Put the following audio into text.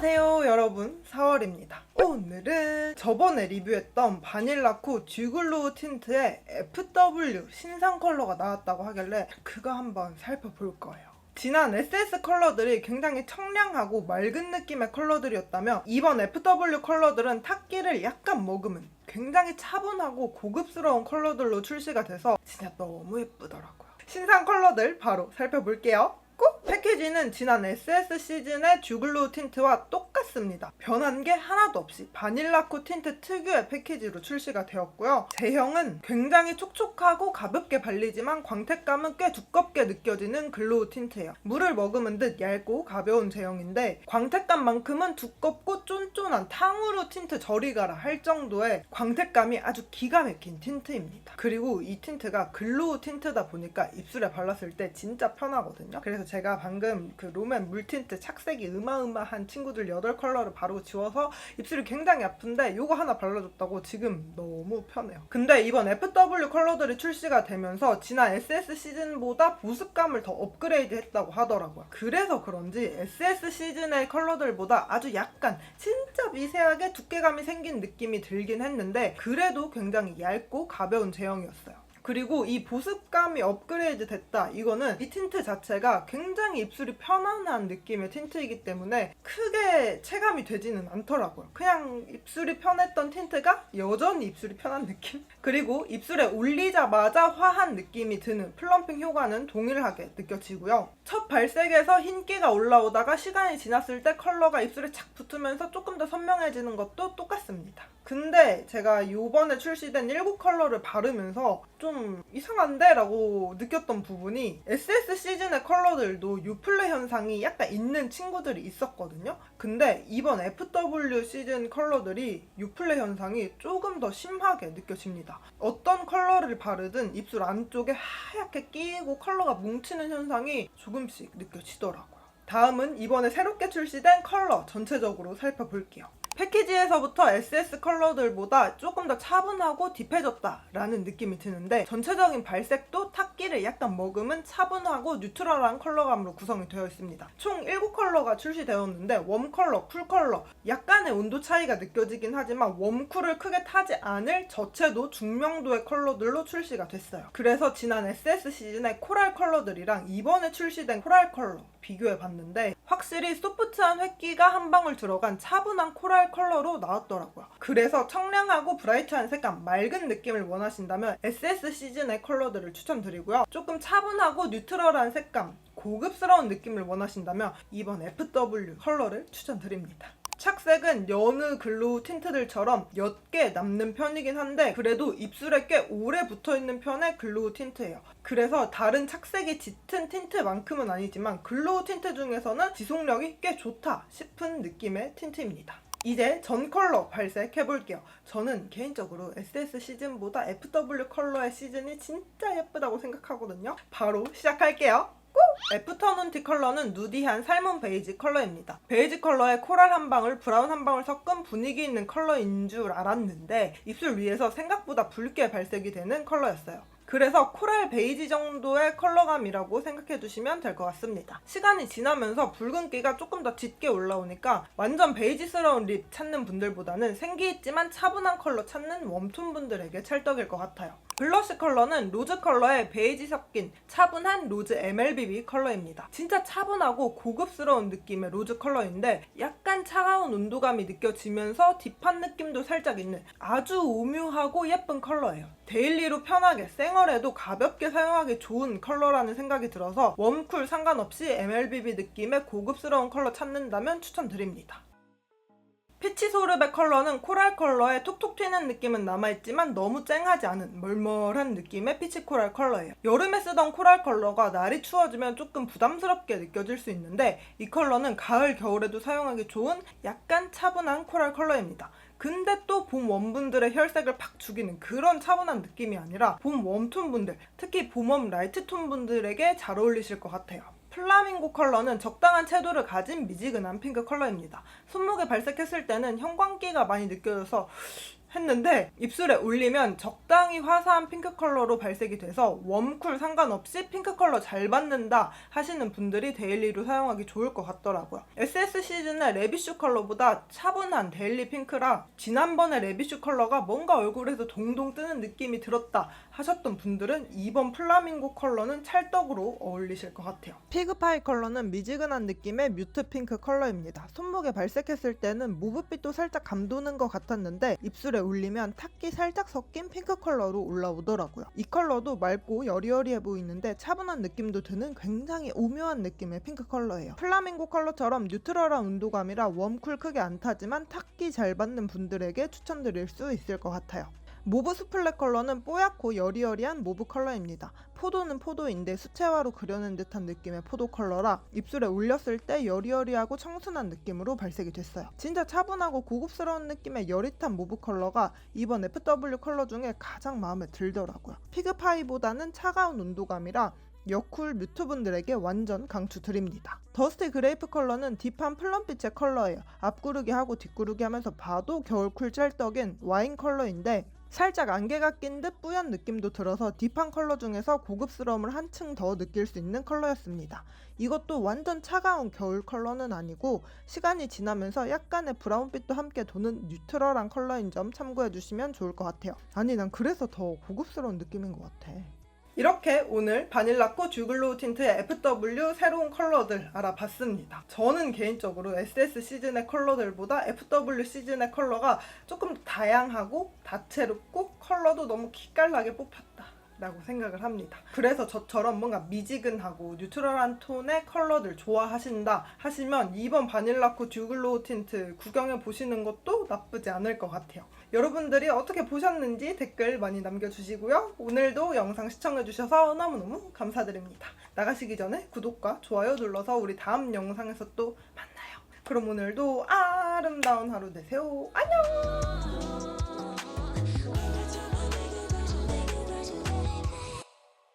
안녕하세요 여러분. 4월입니다. 오늘은 저번에 리뷰했던 바닐라코 듀글로우 틴트의 FW 신상 컬러가 나왔다고 하길래 그거 한번 살펴볼 거예요. 지난 SS 컬러들이 굉장히 청량하고 맑은 느낌의 컬러들이었다면 이번 FW 컬러들은 탁기를 약간 머금은 굉장히 차분하고 고급스러운 컬러들로 출시가 돼서 진짜 너무 예쁘더라고요. 신상 컬러들 바로 살펴볼게요 꼭 패키지는 지난 SS 시즌의 듀글로우 틴트와 똑같습니다. 변한 게 하나도 없이 바닐라코 틴트 특유의 패키지로 출시가 되었고요. 제형은 굉장히 촉촉하고 가볍게 발리지만 광택감은 꽤 두껍게 느껴지는 글로우 틴트예요. 물을 머금은 듯 얇고 가벼운 제형인데 광택감만큼은 두껍고 쫀쫀한 탕후루 틴트 저리 가라 할 정도의 광택감이 아주 기가 막힌 틴트입니다. 그리고 이 틴트가 글로우 틴트다 보니까 입술에 발랐을 때 진짜 편하거든요. 그래서 제가 방금 그 롬앤 물틴트 착색이 으마으마한 친구들 8컬러를 바로 지워서 입술이 굉장히 아픈데 이거 하나 발라줬다고 지금 너무 편해요. 근데 이번 FW 컬러들이 출시가 되면서 지난 SS 시즌보다 보습감을 더 업그레이드 했다고 하더라고요. 그래서 그런지 SS 시즌의 컬러들보다 아주 약간 진짜 미세하게 두께감이 생긴 느낌이 들긴 했는데 그래도 굉장히 얇고 가벼운 제형이었어요. 그리고 이 보습감이 업그레이드 됐다. 이거는 이 틴트 자체가 굉장히 입술이 편안한 느낌의 틴트이기 때문에 크게 체감이 되지는 않더라고요. 그냥 입술이 편했던 틴트가 여전히 입술이 편한 느낌? 그리고 입술에 올리자마자 화한 느낌이 드는 플럼핑 효과는 동일하게 느껴지고요. 첫 발색에서 흰기가 올라오다가 시간이 지났을 때 컬러가 입술에 착 붙으면서 조금 더 선명해지는 것도 똑같습니다. 근데 제가 요번에 출시된 7컬러를 바르면서 좀 이상한데? 라고 느꼈던 부분이 SS 시즌의 컬러들도 유플레 현상이 약간 있는 친구들이 있었거든요. 근데 이번 FW 시즌 컬러들이 유플레 현상이 조금 더 심하게 느껴집니다. 어떤 컬러를 바르든 입술 안쪽에 하얗게 끼고 컬러가 뭉치는 현상이 조금씩 느껴지더라고요. 다음은 이번에 새롭게 출시된 컬러 전체적으로 살펴볼게요. 패키지에서부터 SS 컬러들보다 조금 더 차분하고 딥해졌다라는 느낌이 드는데 전체적인 발색도 탁기를 약간 머금은 차분하고 뉴트럴한 컬러감으로 구성이 되어 있습니다. 총 7컬러가 출시되었는데 웜 컬러, 쿨 컬러 약간의 온도 차이가 느껴지긴 하지만 웜쿨을 크게 타지 않을 저채도 중명도의 컬러들로 출시가 됐어요. 그래서 지난 SS 시즌의 코랄 컬러들이랑 이번에 출시된 코랄 컬러 비교해 봤는데 확실히 소프트한 획기가 한 방울 들어간 차분한 코랄 컬러로 나왔더라고요. 그래서 청량하고 브라이트한 색감, 맑은 느낌을 원하신다면 SS 시즌의 컬러들을 추천드리고요. 조금 차분하고 뉴트럴한 색감, 고급스러운 느낌을 원하신다면 이번 FW 컬러를 추천드립니다. 착색은 여느 글로우 틴트들처럼 옅게 남는 편이긴 한데 그래도 입술에 꽤 오래 붙어있는 편의 글로우 틴트예요. 그래서 다른 착색이 짙은 틴트만큼은 아니지만 글로우 틴트 중에서는 지속력이 꽤 좋다 싶은 느낌의 틴트입니다. 이제 전 컬러 발색해볼게요. 저는 개인적으로 SS 시즌보다 FW 컬러의 시즌이 진짜 예쁘다고 생각하거든요. 바로 시작할게요. 애프터눈 티 컬러는 누디한 살몬 베이지 컬러입니다. 베이지 컬러에 코랄 한 방울, 브라운 한 방울 섞은 분위기 있는 컬러인 줄 알았는데 입술 위에서 생각보다 붉게 발색이 되는 컬러였어요. 그래서 코랄 베이지 정도의 컬러감이라고 생각해 주시면 될 것 같습니다. 시간이 지나면서 붉은기가 조금 더 짙게 올라오니까 완전 베이지스러운 립 찾는 분들보다는 생기 있지만 차분한 컬러 찾는 웜톤 분들에게 찰떡일 것 같아요. 블러쉬 컬러는 로즈 컬러에 베이지 섞인 차분한 로즈 MLBB 컬러입니다. 진짜 차분하고 고급스러운 느낌의 로즈 컬러인데 약간 차가운 온도감이 느껴지면서 딥한 느낌도 살짝 있는 아주 오묘하고 예쁜 컬러예요. 데일리로 편하게 생얼에도 가볍게 사용하기 좋은 컬러라는 생각이 들어서 웜쿨 상관없이 MLBB 느낌의 고급스러운 컬러 찾는다면 추천드립니다. 피치 소르베 컬러는 코랄 컬러에 톡톡 튀는 느낌은 남아있지만 너무 쨍하지 않은 멀멀한 느낌의 피치 코랄 컬러예요. 여름에 쓰던 코랄 컬러가 날이 추워지면 조금 부담스럽게 느껴질 수 있는데 이 컬러는 가을, 겨울에도 사용하기 좋은 약간 차분한 코랄 컬러입니다. 근데 또 봄 웜분들의 혈색을 팍 죽이는 그런 차분한 느낌이 아니라 봄 웜톤 분들, 특히 봄웜 라이트톤 분들에게 잘 어울리실 것 같아요. 플라밍고 컬러는 적당한 채도를 가진 미지근한 핑크 컬러입니다. 손목에 발색했을 때는 형광기가 많이 느껴져서 했는데 입술에 올리면 적당히 화사한 핑크 컬러로 발색이 돼서 웜쿨 상관없이 핑크 컬러 잘 받는다 하시는 분들이 데일리로 사용하기 좋을 것 같더라고요. SS 시즌의 레비슈 컬러보다 차분한 데일리 핑크라 지난번에 레비슈 컬러가 뭔가 얼굴에서 동동 뜨는 느낌이 들었다 하셨던 분들은 이번 플라밍고 컬러는 찰떡으로 어울리실 것 같아요. 피그파이 컬러는 미지근한 느낌의 뮤트 핑크 컬러입니다. 손목에 발색했을 때는 무브빛도 살짝 감도는 것 같았는데 입술에 올리면 탁기 살짝 섞인 핑크 컬러로 올라오더라고요. 이 컬러도 맑고 여리여리해 보이는데 차분한 느낌도 드는 굉장히 오묘한 느낌의 핑크 컬러예요. 플라밍고 컬러처럼 뉴트럴한 온도감이라 웜쿨 크게 안 타지만 탁기 잘 받는 분들에게 추천드릴 수 있을 것 같아요. 모브 수플레 컬러는 뽀얗고 여리여리한 모브 컬러입니다. 포도는 포도인데 수채화로 그려낸 듯한 느낌의 포도 컬러라 입술에 올렸을 때 여리여리하고 청순한 느낌으로 발색이 됐어요. 진짜 차분하고 고급스러운 느낌의 여릿한 모브 컬러가 이번 FW 컬러 중에 가장 마음에 들더라고요. 피그파이보다는 차가운 온도감이라 여쿨 뮤트분들에게 완전 강추드립니다. 더스트 그레이프 컬러는 딥한 플럼빛의 컬러예요. 앞구르기 하고 뒷구르기 하면서 봐도 겨울쿨 찰떡인 와인 컬러인데 살짝 안개가 낀 듯 뿌연 느낌도 들어서 딥한 컬러 중에서 고급스러움을 한층 더 느낄 수 있는 컬러였습니다. 이것도 완전 차가운 겨울 컬러는 아니고 시간이 지나면서 약간의 브라운빛도 함께 도는 뉴트럴한 컬러인 점 참고해 주시면 좋을 것 같아요. 아니 난 그래서 더 고급스러운 느낌인 것 같아. 이렇게 오늘 바닐라코 듀글로우 틴트의 FW 새로운 컬러들 알아봤습니다. 저는 개인적으로 SS 시즌의 컬러들보다 FW 시즌의 컬러가 조금 다양하고 다채롭고 컬러도 너무 기깔나게 뽑혔다. 라고 생각을 합니다. 그래서 저처럼 뭔가 미지근하고 뉴트럴한 톤의 컬러들 좋아하신다 하시면 이번 바닐라코 듀글로우 틴트 구경해 보시는 것도 나쁘지 않을 것 같아요. 여러분들이 어떻게 보셨는지 댓글 많이 남겨주시고요. 오늘도 영상 시청해주셔서 너무너무 감사드립니다. 나가시기 전에 구독과 좋아요 눌러서 우리 다음 영상에서 또 만나요. 그럼 오늘도 아름다운 하루 되세요. 안녕!